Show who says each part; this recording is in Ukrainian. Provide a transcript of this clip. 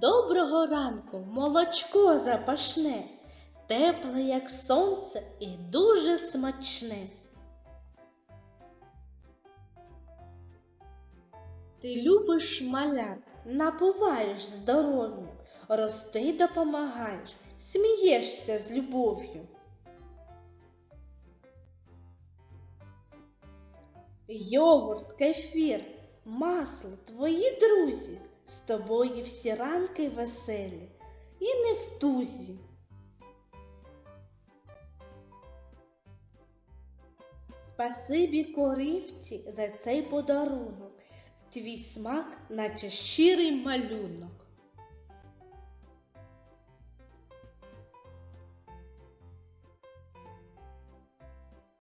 Speaker 1: Доброго ранку, молочко запашне, тепле, як сонце, і дуже смачне. Ти любиш малят, напуваєш здоров'ю, рости допомагаєш, смієшся з любов'ю. Йогурт, кефір, масло, твої друзі, з тобою всі ранки веселі і не в тузі. Спасибі корівці за цей подарунок, твій смак, наче щирий малюнок.